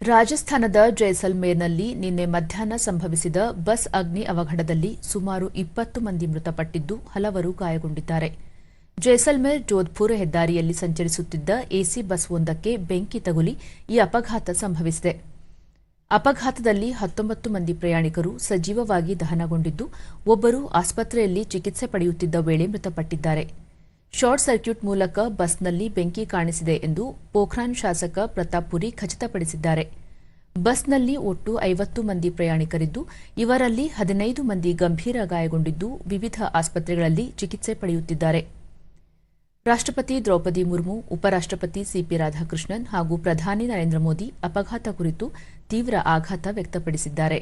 ರಾಜಸ್ಥಾನದ ಜೈಸಲ್ಮೇರ್ನಲ್ಲಿ ನಿನ್ನೆ ಮಧ್ಯಾಹ್ನ ಸಂಭವಿಸಿದ ಬಸ್ ಅಗ್ನಿ ಅವಘಡದಲ್ಲಿ ಸುಮಾರು ಇಪ್ಪತ್ತು ಮಂದಿ ಮೃತಪಟ್ಟಿದ್ದು ಹಲವರು ಗಾಯಗೊಂಡಿದ್ದಾರೆ. ಜೈಸಲ್ಮೇರ್ ಜೋಧ್ಪುರ್ ಹೆದ್ದಾರಿಯಲ್ಲಿ ಸಂಚರಿಸುತ್ತಿದ್ದ ಎಸಿ ಬಸ್ ಒಂದಕ್ಕೆ ಬೆಂಕಿ ತಗುಲಿ ಈ ಅಪಘಾತ ಸಂಭವಿಸಿದೆ. ಅಪಘಾತದಲ್ಲಿ ಹತ್ತೊಂಬತ್ತು ಮಂದಿ ಪ್ರಯಾಣಿಕರು ಸಜೀವವಾಗಿ ದಹನಗೊಂಡಿದ್ದು, ಒಬ್ಬರು ಆಸ್ಪತ್ರೆಯಲ್ಲಿ ಚಿಕಿತ್ಸೆ ಪಡೆಯುತ್ತಿದ್ದ ವೇಳೆ ಮೃತಪಟ್ಟಿದ್ದಾರೆ. ಶಾರ್ಟ್ ಸರ್ಕ್ಯೂಟ್ ಮೂಲಕ ಬಸ್ನಲ್ಲಿ ಬೆಂಕಿ ಕಾಣಿಸಿದೆ ಎಂದು ಪೋಖ್ರಾನ್ ಶಾಸಕ ಪ್ರತಾಪ್ ಪುರಿ ಖಚಿತಪಡಿಸಿದ್ದಾರೆ. ಬಸ್ನಲ್ಲಿ ಒಟ್ಟು ಐವತ್ತು ಮಂದಿ ಪ್ರಯಾಣಿಕರಿದ್ದು, ಇವರಲ್ಲಿ ಹದಿನೈದು ಮಂದಿ ಗಂಭೀರ ಗಾಯಗೊಂಡಿದ್ದು ವಿವಿಧ ಆಸ್ಪತ್ರೆಗಳಲ್ಲಿ ಚಿಕಿತ್ಸೆ ಪಡೆಯುತ್ತಿದ್ದಾರೆ. ರಾಷ್ಟ್ರಪತಿ ದ್ರೌಪದಿ ಮುರ್ಮು, ಉಪರಾಷ್ಟ್ರಪತಿ ಸಿಪಿ ರಾಧಾಕೃಷ್ಣನ್ ಹಾಗೂ ಪ್ರಧಾನಿ ನರೇಂದ್ರ ಮೋದಿ ಅಪಘಾತ ಕುರಿತು ತೀವ್ರ ಆಘಾತ ವ್ಯಕ್ತಪಡಿಸಿದ್ದಾರೆ.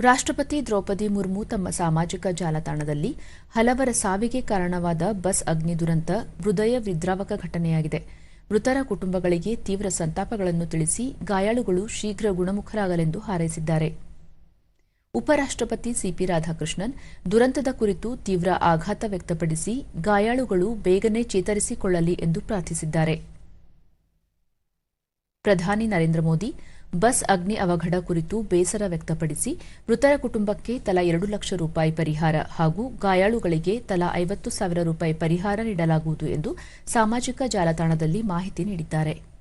ರಾಷ್ಟ್ರಪತಿ ದ್ರೌಪದಿ ಮುರ್ಮು ತಮ್ಮ ಸಾಮಾಜಿಕ ಜಾಲತಾಣದಲ್ಲಿ ಹಲವರ ಸಾವಿಗೆ ಕಾರಣವಾದ ಬಸ್ ಅಗ್ನಿ ದುರಂತ, ಹೃದಯ ವಿದ್ರಾವಕ ಘಟನೆಯಾಗಿದೆ. ಮೃತರ ಕುಟುಂಬಗಳಿಗೆ ತೀವ್ರ ಸಂತಾಪಗಳನ್ನು ತಿಳಿಸಿ ಗಾಯಾಳುಗಳು ಶೀಘ್ರ ಗುಣಮುಖರಾಗಲೆಂದು ಹಾರೈಸಿದ್ದಾರೆ. ಉಪರಾಷ್ಟ್ರಪತಿ ಸಿಪಿ ರಾಧಾಕೃಷ್ಣನ್ ದುರಂತದ ಕುರಿತು ತೀವ್ರ ಆಘಾತ ವ್ಯಕ್ತಪಡಿಸಿ ಗಾಯಾಳುಗಳು ಬೇಗನೆ ಚೇತರಿಸಿಕೊಳ್ಳಲಿ ಎಂದು ಪ್ರಾರ್ಥಿಸಿದ್ದಾರೆ. ಪ್ರಧಾನಿ ನರೇಂದ್ರ ಮೋದಿ ಬಸ್ ಅಗ್ನಿ ಅವಘಡ ಕುರಿತು ಬೇಸರ ವ್ಯಕ್ತಪಡಿಸಿ ಮೃತರ ಕುಟುಂಬಕ್ಕೆ ತಲಾ ಎರಡು ಲಕ್ಷ ರೂಪಾಯಿ ಪರಿಹಾರ ಹಾಗೂ ಗಾಯಾಳುಗಳಿಗೆ ತಲಾ ಐವತ್ತು ಸಾವಿರ ರೂಪಾಯಿ ಪರಿಹಾರ ನೀಡಲಾಗುವುದು ಎಂದು ಸಾಮಾಜಿಕ ಜಾಲತಾಣದಲ್ಲಿ ಮಾಹಿತಿ ನೀಡಿದ್ದಾರೆ.